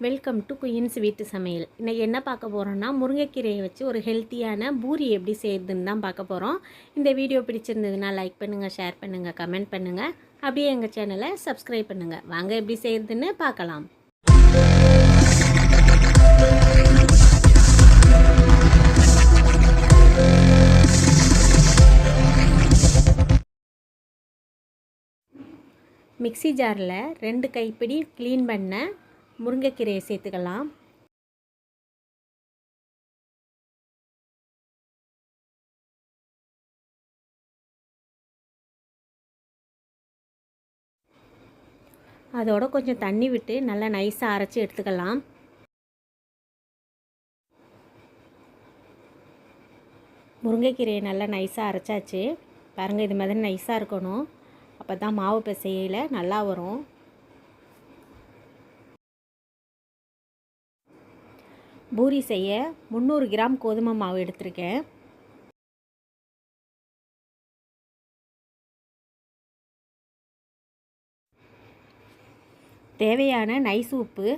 Welcome to queens வீட்டு சமையல் இன்றைக்கி என்ன பார்க்க போகிறோன்னா முருங்கைக்கீரையை வச்சு ஒரு ஹெல்த்தியான பூரி எப்படி செய்யுதுன்னு தான் பார்க்க போகிறோம் இந்த வீடியோ பிடிச்சிருந்ததுன்னா லைக் பண்ணுங்கள் ஷேர் பண்ணுங்கள் கமெண்ட் பண்ணுங்கள் அப்படியே எங்கள் சேனலை சப்ஸ்கிரைப் பண்ணுங்கள் வாங்க எப்படி செய்யுதுன்னு பார்க்கலாம். மிக்ஸி ஜாரில் ரெண்டு கைப்பிடி க்ளீன் பண்ண முருங்கைக்கீரையை சேர்த்துக்கலாம். அதோட கொஞ்சம் தண்ணி விட்டு நல்லா நைஸாக அரைச்சி எடுத்துக்கலாம். முருங்கைக்கீரையை நல்லா நைஸாக அரைச்சாச்சு. பாருங்கள் இது மாதிரி நைஸாக இருக்கணும். அப்போ தான் மாவு பிசையில் நல்லா வரும். பூரி செய்ய முந்நூறு கிராம் கோதுமை மாவு எடுத்திருக்கேன். தேவையான நைஸ் உப்பு.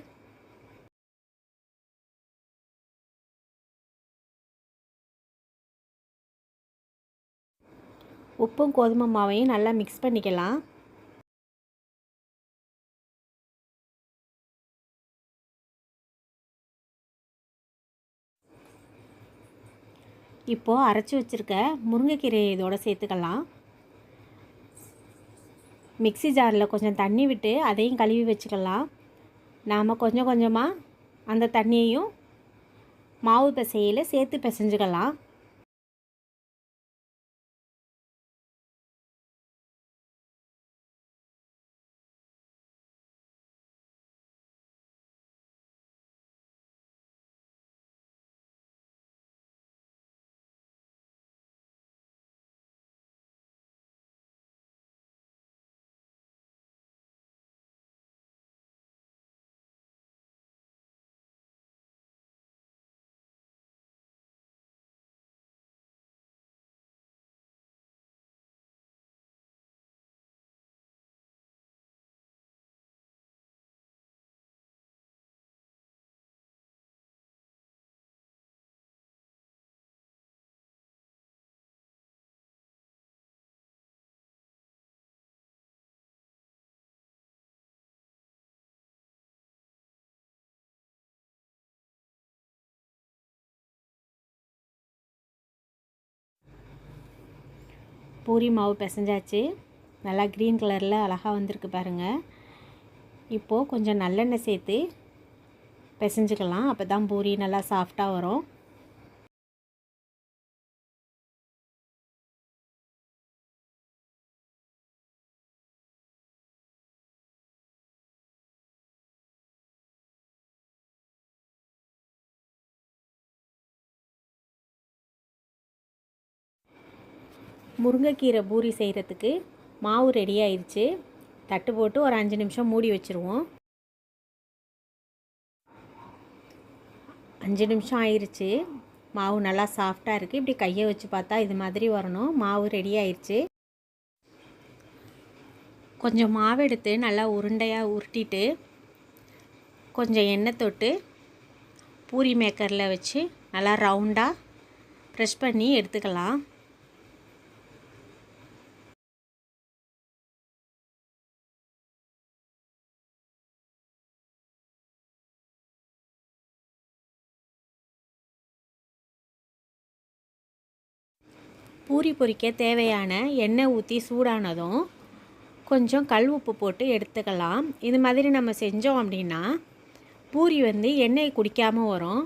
உப்பும் கோதுமை மாவையும் நல்லா மிக்ஸ் பண்ணிக்கலாம். இப்போது அரைச்சி வச்சுருக்க முருங்கைக்கீரையை இதோட சேர்த்துக்கலாம். மிக்ஸி ஜாரில் கொஞ்சம் தண்ணி விட்டு அதையும் கழுவி வச்சுக்கலாம். நாம் கொஞ்சம் கொஞ்சமாக அந்த தண்ணியையும் மாவு பிசையில் சேர்த்து பிசைஞ்சுக்கலாம். பூரி மாவு பிசைஞ்சாச்சு. நல்லா க்ரீன் கலரில் அழகாக வந்திருக்கு பாருங்கள் இப்போது கொஞ்சம் நல்லெண்ணெய் சேர்த்து பிசைஞ்சுக்கலாம். அப்போ தான் பூரி நல்லா சாஃப்டாக வரும். முருங்கைக்கீரை பூரி செய்கிறதுக்கு மாவு ரெடி ஆயிடுச்சு தட்டு போட்டு ஒரு அஞ்சு நிமிஷம் மூடி வச்சுருவோம். அஞ்சு நிமிஷம் ஆயிடுச்சு மாவு நல்லா சாஃப்டாக இருக்குது இப்படி கையை வச்சு பார்த்தா இது மாதிரி வரணும். மாவு ரெடி ஆயிடுச்சு கொஞ்சம் மாவு எடுத்து நல்லா உருண்டையாக உருட்டிட்டு கொஞ்சம் எண்ணெய் தொட்டு பூரி மேக்கரில் வச்சு நல்லா ரவுண்டாக ப்ரெஷ் பண்ணி எடுத்துக்கலாம். பூரி பொரிக்க தேவையான எண்ணெய் ஊற்றி சூடானதும் கொஞ்சம் கல் உப்பு போட்டு எடுத்துக்கலாம். இது மாதிரி நம்ம செஞ்சோம் அப்படின்னா பூரி வந்து எண்ணெய் குடிக்காமல் வரும்.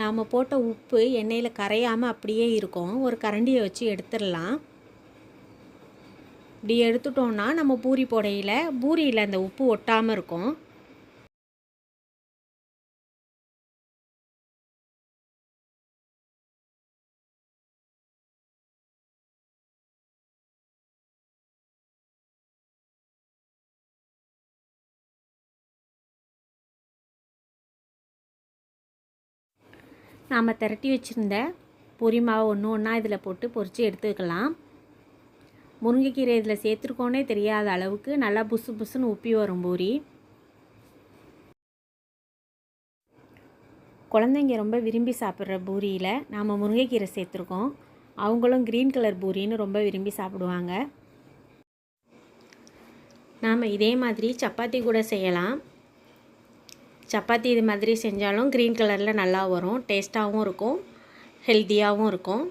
நாம் போட்ட உப்பு எண்ணெயில் கரையாமல் அப்படியே இருக்கும். ஒரு கரண்டியை வச்சு எடுத்துடலாம். இப்படி எடுத்துட்டோன்னா நம்ம பூரி போடையில் பூரியில் அந்த உப்பு ஒட்டாமல் இருக்கும். நாம் திரட்டி வச்சுருந்த பொரி மாவு ஒன்று ஒன்றா இதில் போட்டு பொரித்து எடுத்துக்கலாம். முருங்கைக்கீரை இதில் சேர்த்துருக்கோன்னே தெரியாத அளவுக்கு நல்லா புசு புசுன்னு உப்பி வரும் பூரி. குழந்தைங்க ரொம்ப விரும்பி சாப்பிட்ற பூரியில் நாம் முருங்கைக்கீரை சேர்த்துருக்கோம். அவங்களும் க்ரீன் கலர் பூரின்னு ரொம்ப விரும்பி சாப்பிடுவாங்க. நாம் இதே மாதிரி சப்பாத்தி கூட செய்யலாம். சப்பாத்தி இது மாதிரி செஞ்சாலும் க்ரீன் கலரில் நல்லா வரும். டேஸ்ட்டாகவும் இருக்கும். ஹெல்த்தியாகவும் இருக்கும்.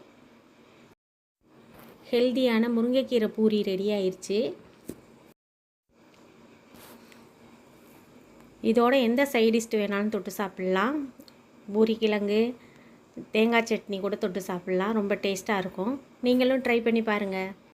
ஹெல்த்தியான முருங்கைக்கீரை பூரி ரெடி ஆயிடுச்சு இதோட எந்த சைடிஷ்ட் வேணாலும் தொட்டு சாப்பிட்லாம். பூரி கிழங்கு தேங்காய் சட்னி கூட தொட்டு சாப்பிட்லாம். ரொம்ப டேஸ்ட்டாக இருக்கும். நீங்களும் ட்ரை பண்ணி பாருங்கள்